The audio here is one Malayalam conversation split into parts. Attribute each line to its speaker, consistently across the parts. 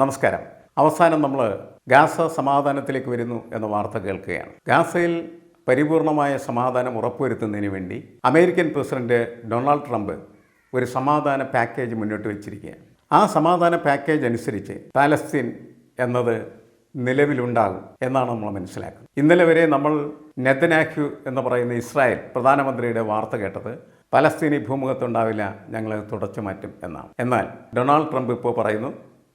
Speaker 1: നമസ്കാരം. അവസാനം നമ്മൾ ഗാസ സമാധാനത്തിലേക്ക് വരുന്നു എന്ന വാർത്ത കേൾക്കുകയാണ്. ഗാസയിൽ പരിപൂർണമായ സമാധാനം ഉറപ്പുവരുത്തുന്നതിന് വേണ്ടി അമേരിക്കൻ പ്രസിഡന്റ് ഡൊണാൾഡ് ട്രംപ് ഒരു സമാധാന പാക്കേജ് മുന്നോട്ട് വെച്ചിരിക്കുകയാണ്. ആ സമാധാന പാക്കേജ് അനുസരിച്ച് പാലസ്തീൻ എന്നത് നിലവിലുണ്ടാകും എന്നാണ് നമ്മൾ മനസ്സിലാക്കുന്നത്. ഇന്നലെ വരെ നമ്മൾ നെതനാഖ്യു എന്ന് പറയുന്ന ഇസ്രായേൽ പ്രധാനമന്ത്രിയുടെ വാർത്ത കേട്ടത് പലസ്തീനി ഭൂമുഖത്തുണ്ടാവില്ല ഞങ്ങൾ തുടച്ചു മാറ്റും എന്നാണ്. എന്നാൽ ഡൊണാൾഡ് ട്രംപ് ഇപ്പോൾ പറയുന്നു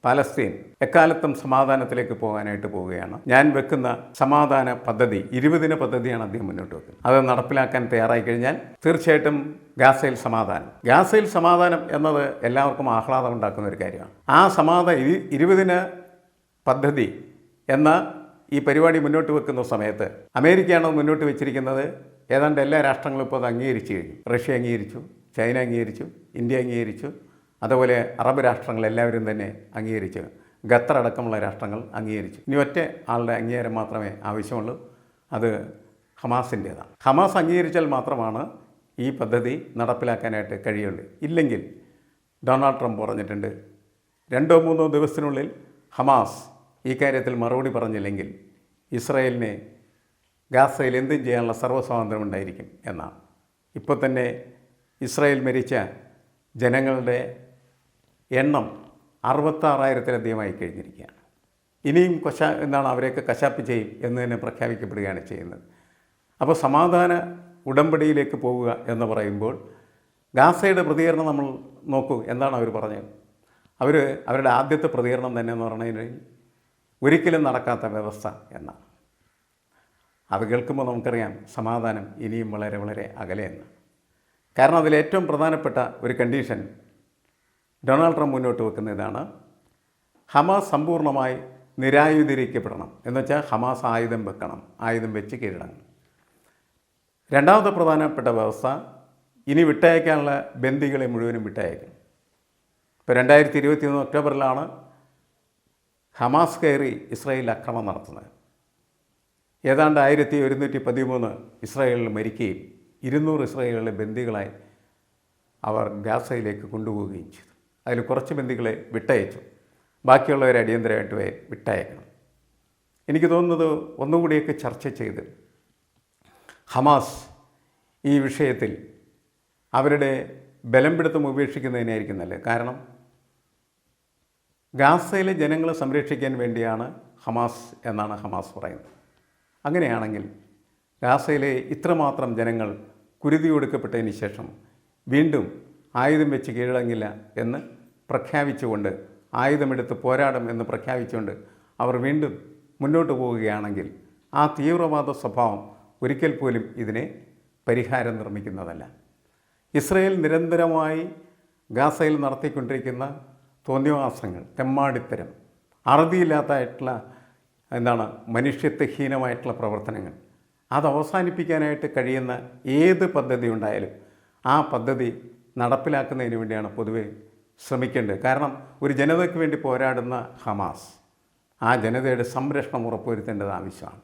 Speaker 1: പലസ്തീൻ എക്കാലത്തും സമാധാനത്തിലേക്ക് പോകാനായിട്ട് പോവുകയാണ്. ഞാൻ വെക്കുന്ന സമാധാന പദ്ധതി ഇരുപതിന പദ്ധതിയാണ് അദ്ദേഹം മുന്നോട്ട് വെക്കുന്നത്. അത് നടപ്പിലാക്കാൻ തയ്യാറായി കഴിഞ്ഞാൽ തീർച്ചയായിട്ടും ഗാസയിൽ സമാധാനം. ഗാസയിൽ സമാധാനം എന്നത് എല്ലാവർക്കും ആഹ്ലാദം ഉണ്ടാക്കുന്ന ഒരു കാര്യമാണ്. ആ സമാധാന ഇരു ഇരുപതിന പദ്ധതി എന്ന ഈ പരിപാടി മുന്നോട്ട് വെക്കുന്ന സമയത്ത് അമേരിക്കയാണ് മുന്നോട്ട് വെച്ചിരിക്കുന്നത്. ഏതാണ്ട് എല്ലാ രാഷ്ട്രങ്ങളും ഇപ്പോൾ അത് അംഗീകരിച്ചു കഴിഞ്ഞു. റഷ്യ അംഗീകരിച്ചു ചൈന അംഗീകരിച്ചു ഇന്ത്യ അംഗീകരിച്ചു അതുപോലെ അറബ് രാഷ്ട്രങ്ങൾ എല്ലാവരും തന്നെ അംഗീകരിച്ചു ഖത്തർ അടക്കമുള്ള രാഷ്ട്രങ്ങൾ അംഗീകരിച്ചു. ഇനി ഒറ്റ ആളുടെ അംഗീകാരം മാത്രമേ ആവശ്യമുള്ളൂ. അത് ഹമാസിന്റേതാണ്. ഹമാസ് അംഗീകരിച്ചാൽ മാത്രമാണ് ഈ പദ്ധതി നടപ്പിലാക്കാനായിട്ട് കഴിയുള്ളൂ. ഇല്ലെങ്കിൽ ഡൊണാൾഡ് ട്രംപ് പറഞ്ഞിട്ടുണ്ട് രണ്ടോ മൂന്നോ ദിവസത്തിനുള്ളിൽ ഹമാസ് ഈ കാര്യത്തിൽ മറുപടി പറഞ്ഞില്ലെങ്കിൽ ഇസ്രായേലിനെ ഗാസയിൽ എന്തും ചെയ്യാനുള്ള സർവസ്വാതന്ത്ര്യം ഉണ്ടായിരിക്കും എന്നാണ്. ഇപ്പോൾ തന്നെ ഇസ്രായേൽ മരിച്ച ജനങ്ങളുടെ എണ്ണം അറുപത്താറായിരത്തിലധികമായി കഴിഞ്ഞിരിക്കുകയാണ്. ഇനിയും കശ എന്താണ് അവരെയൊക്കെ കശാപ്പ് ചെയ്യും എന്ന് തന്നെ പ്രഖ്യാപിക്കപ്പെടുകയാണ് ചെയ്യുന്നത്. അപ്പോൾ സമാധാന ഉടമ്പടിയിലേക്ക് പോവുക എന്ന് പറയുമ്പോൾ ഗാസയുടെ പ്രതികരണം നമ്മൾ നോക്കൂ എന്താണ് അവർ പറഞ്ഞത്? അവർ അവരുടെ ആദ്യത്തെ പ്രതികരണം തന്നെ എന്ന് പറഞ്ഞു ഒരിക്കലും നടക്കാത്ത വ്യവസ്ഥ എന്നാണ്. അത് കേൾക്കുമ്പോൾ നമുക്കറിയാം സമാധാനം ഇനിയും വളരെ വളരെ അകലെയെന്ന് കാരണം അതിൽ ഏറ്റവും പ്രധാനപ്പെട്ട ഒരു കണ്ടീഷൻ ഡൊണാൾഡ് ട്രംപ് മുന്നോട്ട് വെക്കുന്ന ഇതാണ് ഹമാസ് സമ്പൂർണമായി നിരായുധീകരിക്കപ്പെടണം. എന്നുവെച്ചാൽ ഹമാസ് ആയുധം വെക്കണം. ആയുധം വെച്ച് കീഴടങ്ങണം. രണ്ടാമത്തെ പ്രധാനപ്പെട്ട വ്യവസ്ഥ ഇനി വിട്ടയക്കാനുള്ള ബന്ദികളെ മുഴുവനും വിട്ടയക്കും. ഇപ്പോൾ രണ്ടായിരത്തി ഇരുപത്തി ഒക്ടോബറിലാണ് ഹമാസ് കയറി ഇസ്രായേലിൽ ആക്രമണം നടത്തുന്നത്. ഏതാണ്ട് ആയിരത്തി ഒരുന്നൂറ്റി പതിമൂന്ന് ഇസ്രായേലിൽ മരിക്കുകയും ഇരുന്നൂറ് ഇസ്രായേലിലെ ബന്ദികളായി അവർ ഗാസയിലേക്ക് കൊണ്ടുപോവുകയും ചെയ്തു. അതിൽ കുറച്ച് ബന്ദികളെ വിട്ടയച്ചു. ബാക്കിയുള്ളവരെ അടിയന്തരമായിട്ട് വിട്ടയക്കണം. എനിക്ക് തോന്നുന്നത് ഒന്നുകൂടിയൊക്കെ ചർച്ച ചെയ്ത് ഹമാസ് ഈ വിഷയത്തിൽ അവരുടെ ബലം പിടുത്തം ഉപേക്ഷിക്കുന്നതിനായിരിക്കും നല്ലത്. കാരണം ഗാസയിലെ ജനങ്ങളെ സംരക്ഷിക്കാൻ വേണ്ടിയാണ് ഹമാസ് എന്നാണ് ഹമാസ് പറയുന്നത്. അങ്ങനെയാണെങ്കിൽ ഗാസയിലെ ഇത്രമാത്രം ജനങ്ങൾ കുരുതി കൊടുക്കപ്പെട്ടതിന് ശേഷം വീണ്ടും ആയുധം വെച്ച് കീഴടങ്ങില്ല എന്ന് പ്രഖ്യാപിച്ചുകൊണ്ട് ആയുധമെടുത്ത് പോരാടും എന്ന് പ്രഖ്യാപിച്ചുകൊണ്ട് അവർ വീണ്ടും മുന്നോട്ട് പോവുകയാണെങ്കിൽ ആ തീവ്രവാദ സ്വഭാവം ഒരിക്കൽ പോലും ഇതിനെ പരിഹാരം നിർമ്മിക്കുന്നതല്ല. ഇസ്രയേൽ നിരന്തരമായി ഗാസയിൽ നടത്തിക്കൊണ്ടിരിക്കുന്ന തോന്നിവാസങ്ങൾ തെമ്മാടിത്തരം അറുതിയില്ലാത്തതായിട്ടുള്ള എന്താണ് മനുഷ്യത്വഹീനമായിട്ടുള്ള പ്രവർത്തനങ്ങൾ അത് അവസാനിപ്പിക്കാനായിട്ട് കഴിയുന്ന ഏത് പദ്ധതി ഉണ്ടായാലും ആ പദ്ധതി നടപ്പിലാക്കുന്നതിന് വേണ്ടിയാണ് പൊതുവെ ശ്രമിക്കേണ്ടത്. കാരണം ഒരു ജനതയ്ക്ക് വേണ്ടി പോരാടുന്ന ഹമാസ് ആ ജനതയുടെ സംരക്ഷണം ഉറപ്പുവരുത്തേണ്ടത് ആവശ്യമാണ്.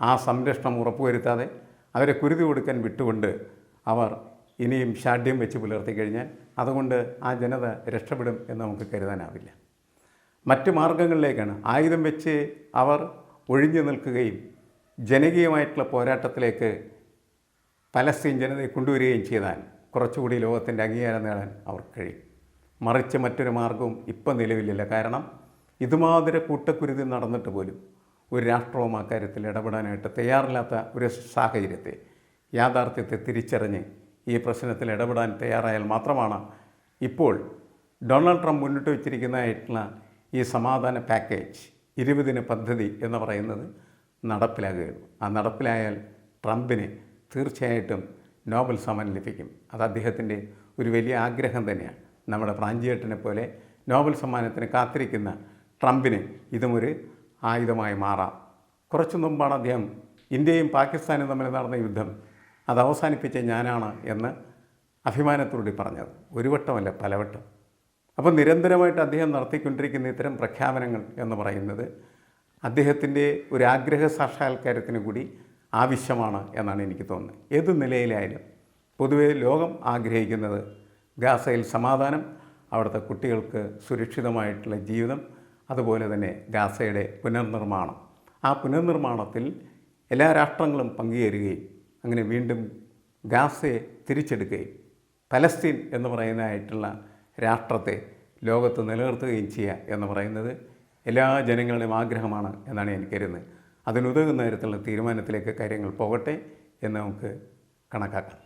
Speaker 1: ആ സംരക്ഷണം ഉറപ്പുവരുത്താതെ അവരെ കുരുതി കൊടുക്കാൻ വിട്ടുകൊണ്ട് അവർ ഇനിയും ഷാഢ്യം വെച്ച് പുലർത്തി കഴിഞ്ഞാൽ അതുകൊണ്ട് ആ ജനത രക്ഷപ്പെടും എന്ന് നമുക്ക് കരുതാനാവില്ല. മറ്റ് മാർഗങ്ങളിലേക്കാണ് ആയുധം വെച്ച് അവർ ഒഴിഞ്ഞു നിൽക്കുകയും ജനകീയമായിട്ടുള്ള പോരാട്ടത്തിലേക്ക് പലസ്തീൻ ജനതയെ കൊണ്ടുവരികയും ചെയ്താൽ കുറച്ചുകൂടി ലോകത്തിന്റെ അംഗീകാരം നേടാൻ അവർക്ക് കഴിയും. മറിച്ച് മറ്റൊരു മാർഗവും ഇപ്പം നിലവിലില്ല. കാരണം ഇതുമാതിരി കൂട്ടക്കുരുതി നടന്നിട്ട് പോലും ഒരു രാഷ്ട്രവും അക്കാര്യത്തിൽ ഇടപെടാനായിട്ട് തയ്യാറില്ലാത്ത ഒരു സാഹചര്യത്തെ യാഥാർത്ഥ്യത്തെ തിരിച്ചറിഞ്ഞ് ഈ പ്രശ്നത്തിൽ ഇടപെടാൻ തയ്യാറായാൽ മാത്രമാണ് ഇപ്പോൾ ഡൊണാൾഡ് ട്രംപ് മുന്നിട്ട് വച്ചിരിക്കുന്നതായിട്ടുള്ള ഈ സമാധാന പാക്കേജ് ഇരുപതിന് പദ്ധതി എന്ന് പറയുന്നത് നടപ്പിലാകുകയുള്ളൂ. ആ നടപ്പിലായാൽ ട്രംപിന് തീർച്ചയായിട്ടും നോബൽ സമ്മാനം ലഭിക്കും അത് അദ്ദേഹത്തിന്റെ ഒരു വലിയ ആഗ്രഹം തന്നെയാണ്. നമ്മുടെ പ്രാഞ്ചിയേട്ടനെ പോലെ നോബൽ സമ്മാനത്തിന് കാത്തിരിക്കുന്ന ട്രംപിന് ഇതും ഒരു ആയുധമായി മാറാം. കുറച്ചു മുമ്പാണ് അദ്ദേഹം ഇന്ത്യയും പാകിസ്ഥാനും തമ്മിൽ നടന്ന യുദ്ധം അത് അവസാനിപ്പിച്ച ഞാനാണ് എന്ന് അഭിമാനത്തോടെ പറഞ്ഞത്. ഒരു വട്ടമല്ല പലവട്ടം അപ്പോൾ നിരന്തരമായിട്ട് അദ്ദേഹം നടത്തിക്കൊണ്ടിരിക്കുന്ന ഇത്തരം പ്രഖ്യാപനങ്ങൾ എന്ന് പറയുന്നത് അദ്ദേഹത്തിന്റെ ഒരു ആഗ്രഹ സാക്ഷാത്കാരത്തിന് കൂടി ആവശ്യമാണ് എന്നാണ് എനിക്ക് തോന്നുന്നത്. ഏത് നിലയിലായാലും പൊതുവേ ലോകം ആഗ്രഹിക്കുന്നത് ഗാസയിൽ സമാധാനം അവിടുത്തെ കുട്ടികൾക്ക് സുരക്ഷിതമായിട്ടുള്ള ജീവിതം അതുപോലെ തന്നെ ഗാസയുടെ പുനർനിർമ്മാണം. ആ പുനർനിർമ്മാണത്തിൽ എല്ലാ രാഷ്ട്രങ്ങളും പങ്കുചേരുകയും അങ്ങനെ വീണ്ടും ഗാസയെ തിരിച്ചെടുക്കുകയും പലസ്തീൻ എന്ന് പറയുന്നതായിട്ടുള്ള രാഷ്ട്രത്തെ ലോകത്ത് നിലനിർത്തുകയും ചെയ്യുക എന്ന് പറയുന്നത് എല്ലാ ജനങ്ങളുടെയും ആഗ്രഹമാണ് എന്നാണ് എനിക്ക് കരുതുന്നത്. അതിനുതകുന്ന തരത്തിലുള്ള തീരുമാനത്തിലേക്ക് കാര്യങ്ങൾ പോകട്ടെ എന്ന് നമുക്ക് കണക്കാക്കാം.